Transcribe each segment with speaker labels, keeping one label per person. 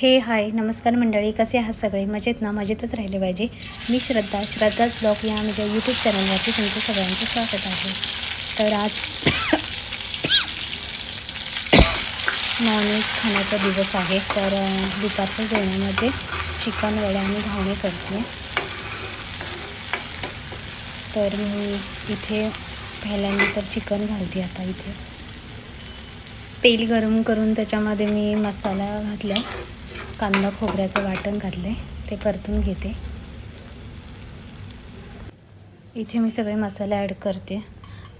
Speaker 1: हे हाय नमस्कार मंडळी कसे आहात सगळे? मजेत ना? मजेतच राहिले पाहिजे. मी श्रद्धा श्रद्धाच ब्लॉग या माझ्या यूट्यूब चॅनलवरती तुमचं सगळ्यांचं स्वागत आहे. तर आज नॉनव्हेज खाण्याचा दिवस आहे. तर दुपारच्या जेवणामध्ये चिकन वड्या आणि घावणे करते. तर मी इथे पहिल्यानंतर चिकन घालते आता इथे. तेल गरम करून त्याच्यामध्ये मी मसाला घातला. कांदा खोबऱ्याचं वाटण घातले ते परतून घेते. इथे मी सगळे मसाले ॲड करते.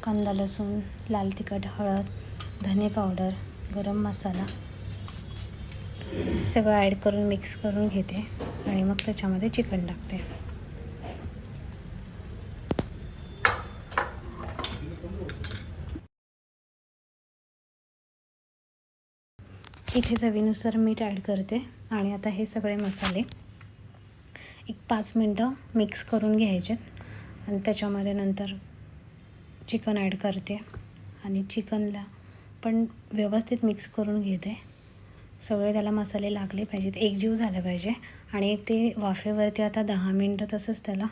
Speaker 1: कांदा लसूण लाल तिखट हळद धने पावडर गरम मसाला. सगळं ॲड करून मिक्स करून घेते आणि मग त्याच्यामध्ये चिकन टाकते. इथे चवीनुसार मीठ ॲड करते. आणि आता हे सगळे मसाले एक पाच मिनटं मिक्स करून घ्यायचे. आणि त्याच्यामध्ये नंतर चिकन ॲड करते. आणि चिकनला पण व्यवस्थित मिक्स करून घेते. सगळे त्याला मसाले लागले पाहिजेत. एकजीव झाला पाहिजे. आणि ते वाफेवरती आता दहा मिनटं तसंच त्याला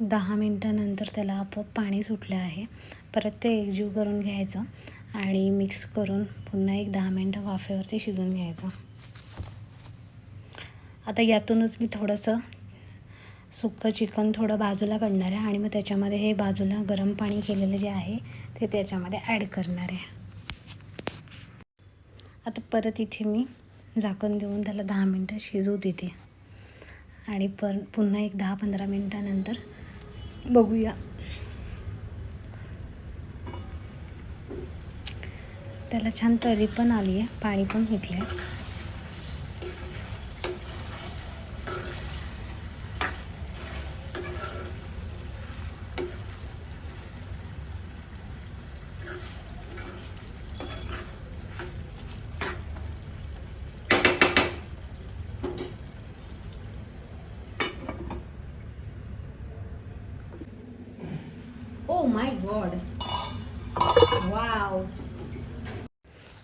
Speaker 1: दहा मिनटानंतर त्याला आपोआप पाणी सुटलं आहे. परत ते एकजीव करून घ्यायचं. आणि मिक्स करून पुन्हा एक दहा मिनटं वाफेवरती शिजवून घ्यायचं. आता यातूनच मी थोडंसं सुक्कं चिकन थोडं बाजूला काढणार आहे आणि मग त्याच्यामध्ये हे बाजूला गरम पाणी केलेलं जे आहे ते त्याच्यामध्ये ॲड करणार आहे. आता परत इथे मी झाकण देऊन त्याला दहा मिनटं शिजवू देते. आणि पर पुन्हा एक दहा पंधरा मिनटानंतर बघूया. त्याला छान तरी पण आली आहे पाणी पण सुटलं आहे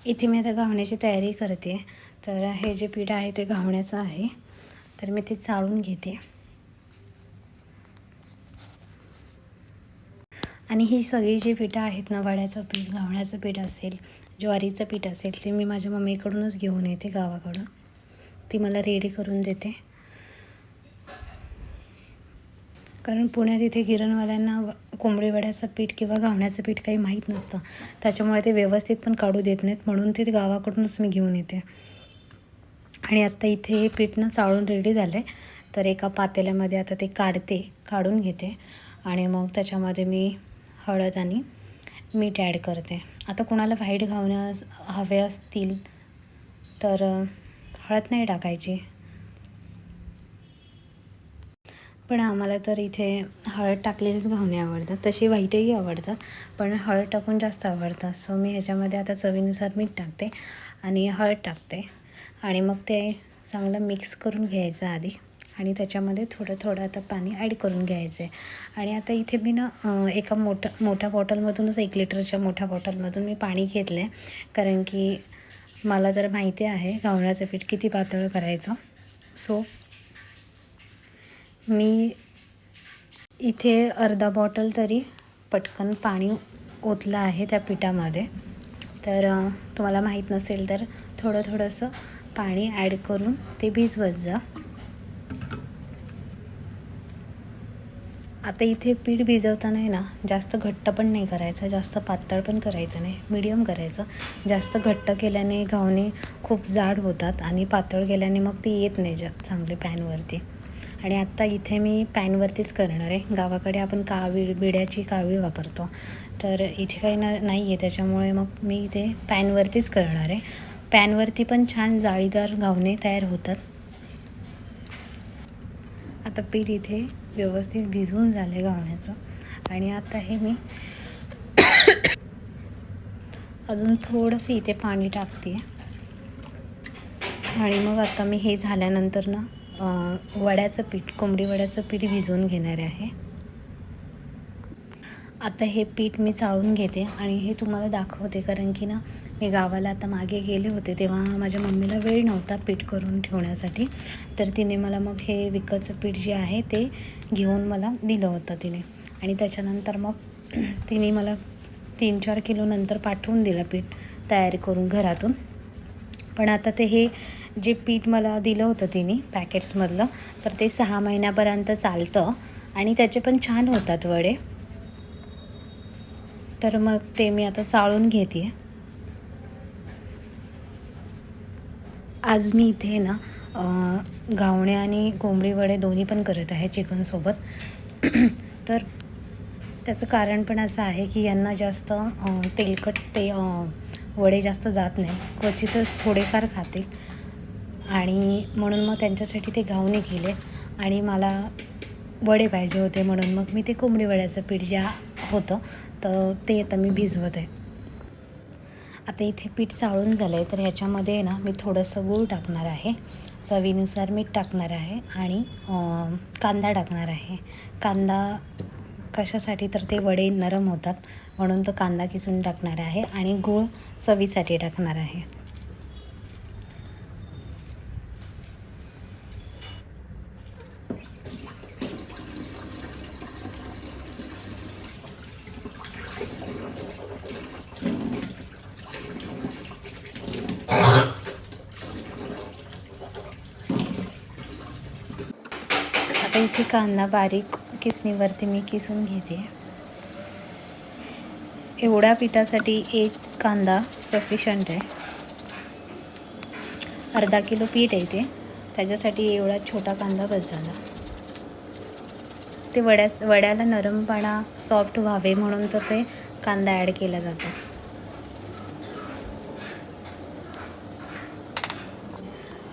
Speaker 1: इथे मी आता घावण्याची तयारी करते. तर हे जे पीठ आहे ते घावण्याचं आहे. तर मी ते चाळून घेते. आणि ही सगळी जी पिठं आहेत ना वड्याचं पीठ घावण्याचं पीठ असेल ज्वारीचं पीठ असेल ते मी माझ्या मम्मीकडूनच घेऊन येते गावाकडून. ती मला रेडी करून देते. कारण पुण्यात इथे गिरणवाल्यांना व- कोंबडी वड्याचं पीठ किंवा घावण्याचं पीठ काही माहीत नसतं. त्याच्यामुळे ते व्यवस्थित पण काढू देत नाहीत. म्हणून ते गावाकडूनच मी घेऊन येते. आणि आत्ता इथे हे पीठ ना चाळून रेडी झालं आहे तर एका पातेल्यामध्ये आता ते काढते काढून घेते. आणि मग त्याच्यामध्ये मी हळद आणि मीठ ॲड करते. आता कोणाला व्हाईट घावण्या हवे असतील तर हळद नाही टाकायची. पण आम्हाला तर इथे हळद टाकलेलीच घावणे आवडतात. तशी वाईटही आवडतात पण हळद टाकून जास्त आवडतात. सो मी ह्याच्यामध्ये आता चवीनुसार मीठ टाकते आणि हळद टाकते. आणि मग ते चांगलं मिक्स करून घ्यायचं आधी. आणि त्याच्यामध्ये थोडं थोडं आता पाणी ॲड करून घ्यायचं आहे. आणि आता इथे मी ना एका मोठ्या मोठ्या बॉटलमधूनच एक लिटरच्या मोठ्या बॉटलमधून मी पाणी घेतलं आहे कारण की मला तर माहिती आहे घावण्याचं पीठ किती पातळ करायचं. सो मी इथे अर्धा बॉटल तरी पटकन पाणी ओतलं आहे त्या पिठामध्ये. तर तुम्हाला माहीत नसेल तर थोडं थोडंसं पाणी ॲड करून ते भिजवत जा आता इथे पीठ भिजवताना आहे ना जास्त घट्ट पण नाही करायचं जास्त पातळ पण करायचं नाही मिडियम करायचं. जास्त घट्ट केल्याने घावणे खूप जाड होतात आणि पातळ केल्याने मग ती येत नाही जा चांगले पॅनवरती. आणि आत्ता इथे मी पॅनवरतीच करणार आहे. गावाकडे आपण कावी बिड्याची कावळी वापरतो. तर इथे काही ना नाही आहे त्याच्यामुळे मग मी इथे पॅनवरतीच करणार आहे. पॅनवरती पण छान जाळीदार घावणे तयार होतात. आता पीठ इथे व्यवस्थित भिजवून झाले घावण्याचं. आणि आता हे मी अजून थोडंसं इथे पाणी टाकते आणि मग आता मी हे झाल्यानंतर ना वड्याचं पीठ कोंबडी वड्याचं पीठ भिजवून घेणार आहे. आता हे पीठ मी चाळून घेते आणि हे तुम्हाला दाखवते कारण की ना मी गावाला आता मागे गेले होते तेव्हा माझ्या मम्मीला वेळ नव्हता पीठ करून ठेवण्यासाठी. तर तिने मला मग हे विकतचं पीठ जे आहे ते घेऊन मला दिलं होतं तिने. आणि त्याच्यानंतर मग तिने मला तीन चार किलो नंतर पाठवून दिलं पीठ तयारी करून घरातून. पण आता ते हे जे पीठ मला दिलं होतं तिने पॅकेट्समधलं तर ते सहा महिन्यापर्यंत चालतं आणि त्याचे पण छान होतात वडे. तर मग ते मी आता चाळून घेते आज मी इथे ना घावणे आणि कोंबडी वडे दोन्ही पण करत आहे चिकनसोबत. तर त्याचं कारण पण असं आहे की यांना जास्त तेलकट ते वडे जास्त जात नाही क्वचितच थोडेफार खातील. आणि म्हणून मग त्यांच्यासाठी ते घावणे केले. आणि मला वडे पाहिजे होते म्हणून मग मी ते कोंबडी वड्याचं पीठ जे होतं तर ते आता मी भिजवत आहे आता इथे पीठ चाळून झालं आहे तर ह्याच्यामध्ये ना मी थोडंसं गूळ टाकणार आहे. चवीनुसार मीठ टाकणार आहे आणि कांदा टाकणार आहे. कांदा कशासाठी तर ते वडे नरम होतात म्हणून तो कांदा किसून टाकणार आहे आणि गूळ चवीसाठी टाकणार आहे आता इथे कांदा बारीक किसणीवरती मी किसून घेते. एवढ्या पिठासाठी एक कांदा सफिशंट आहे. अर्धा किलो पीठ आहे ते. त्याच्यासाठी एवढा छोटा कांदा बस झाला ते वड्यास वड्याला नरमपणा सॉफ्ट व्हावे म्हणून तर ते कांदा ॲड केला जातो.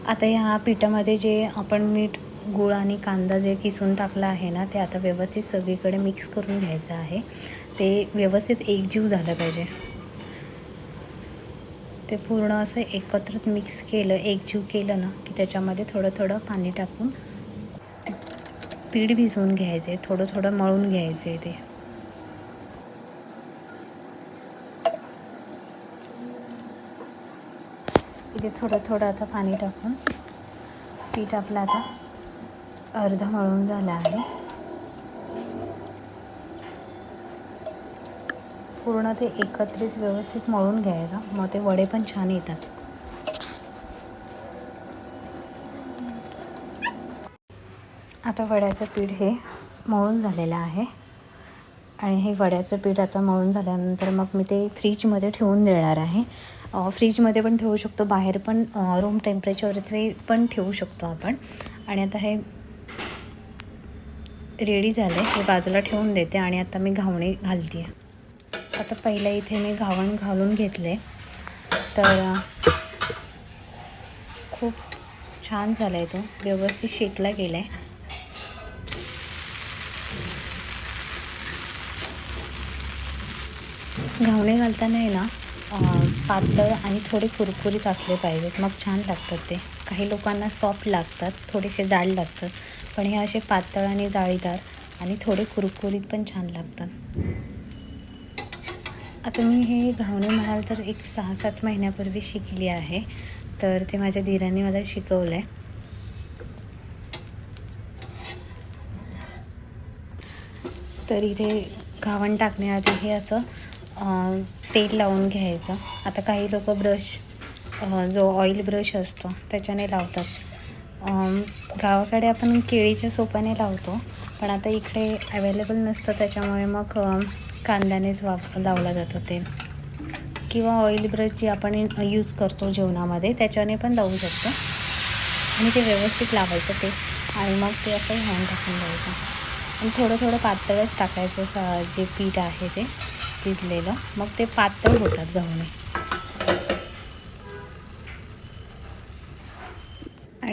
Speaker 1: आता ह्या पिठामध्ये जे आपण मीठ गूळ आणि कांदा जे किसून टाकला आहे ना ते आता व्यवस्थित सगळीकडे मिक्स करून घ्यायचं आहे. ते व्यवस्थित एकजीव झालं पाहिजे. ते पूर्ण असं एकत्रित मिक्स केलं एकजीव केलं ना की त्याच्यामध्ये थोडं थोडं पाणी टाकून पीठ भिजवून घ्यायचे थोडं थोडं मळून घ्यायचे ते. इथे थोडं थोडं आता पाणी टाकून पीठ आपलं आता अर्ध मळून झाला आहे. पूर्ण ते एकत्रित व्यवस्थित मळून घ्यायचं. मग ते वडे पण छान येतात. आता वड्याचं पीठ हे मळून झालेलं आहे. आणि हे वड्याचं पीठ आता मळून झाल्यानंतर मग मी ते फ्रीजमध्ये ठेवून देणार आहे. फ्रीजमध्ये पण ठेवू शकतो. बाहेर पण रूम टेम्परेचरवरती पण ठेवू शकतो आपण. आणि आता हे रेडी झालं. आहे हे बाजूला ठेवून देते आणि आता मी घावणे घालते. आहे आता पहिलं इथे मी घावण घालून घेतले. तर खूप छान झाला आहे तो. व्यवस्थित शेकला गेला आहे घावणे घालताना आहे ना पातळ आणि थोडे कुरकुरीत असले पाहिजेत. मग छान लागतात ते. काही लोकांना सॉफ्ट लागतात थोडेसे जाड लागतात. पण हे असे पातळ आणि जाळीदार आणि थोडे कुरकुरीत पण छान लागतात. आता मी हे घावणे म्हणाल तर एक सहा सात महिन्यापूर्वी शिकली आहे. तर ते माझ्या धीराने मला शिकवलं आहे तर इथे घावण टाकण्याआधी हे असं तेल लावून घ्यायचं. आता काही लोक ब्रश जो ऑइल ब्रश असतो त्याच्याने लावतात. गावाकडे आपण केळीच्या सोपाने लावतो पण आता इकडे अवेलेबल नसतं त्याच्यामुळे मग कांद्यानेच वाप लावला जातो ते. किंवा ऑइल ब्रश जी आपण यूज करतो जेवणामध्ये त्याच्याने पण लावू शकतो. आणि ते व्यवस्थित लावायचं ते. आणि मग ते असं घालून टाकून द्यायचं. आणि थोडं थोडं पातळच टाकायचं जे पीठ आहे ते भिजलेलं मग ते पातळ होतात गव्हाणे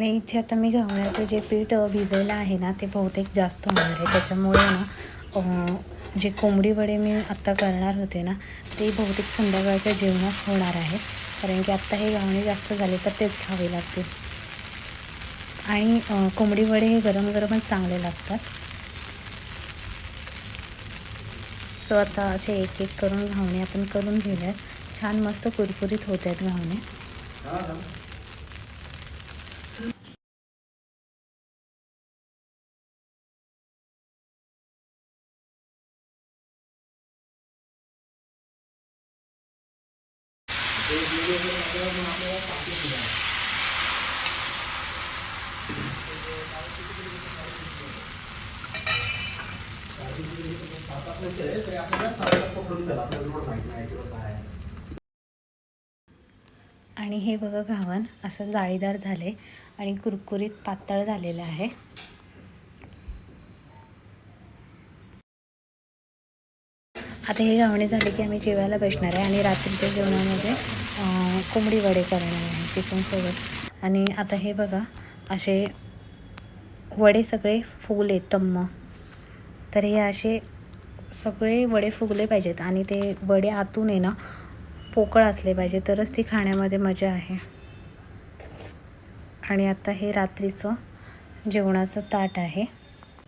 Speaker 1: आणि इथे आता मी गव्हाण्याचं जे पीठ भिजवलं आहे ना ते बहुतेक जास्त होणार आहे. त्याच्यामुळे ना जे कोंबडी वडे मी आत्ता करणार होते ना ते बहुतेक संध्याकाळच्या जेवणात होणार आहे. कारण की आत्ता हे घावणे जास्त झाले तर तेच खावे लागतील. आणि कोंबडी वडे हे गरम गरमच चांगले लागतात. सो आता असे एक एक करून घावणे आपण करून घेऊयात. छान मस्त कुरकुरीत होत आहेत घावणे. आणि हे बघा घावन असं जाळीदार झाले आणि कुरकुरीत पातळ झालेलं आहे. आता हे घावणे झाले की आम्ही जेवायला बसणार आहे आणि रात्रीच्या जेवणामध्ये कोंबडी वडे करणार आहे चिकनसोबत आणि आता हे बघा असे वडे सगळे फुगले टम्म तर हे असे सगळे वडे फुगले पाहिजेत आणि ते वडे आतून आहे ना पोकळ असले पाहिजे. तरच ती खाण्यामध्ये मजा आहे. आणि आता हे रात्रीचं जेवणाचं ताट आहे.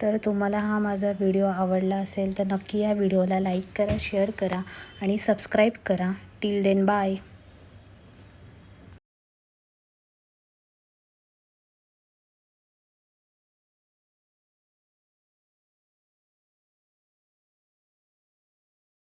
Speaker 1: तर तुम्हाला हा माझा व्हिडिओ आवडला असेल तर नक्की या व्हिडिओला लाईक करा शेअर करा आणि सबस्क्राईब करा. Till then bye.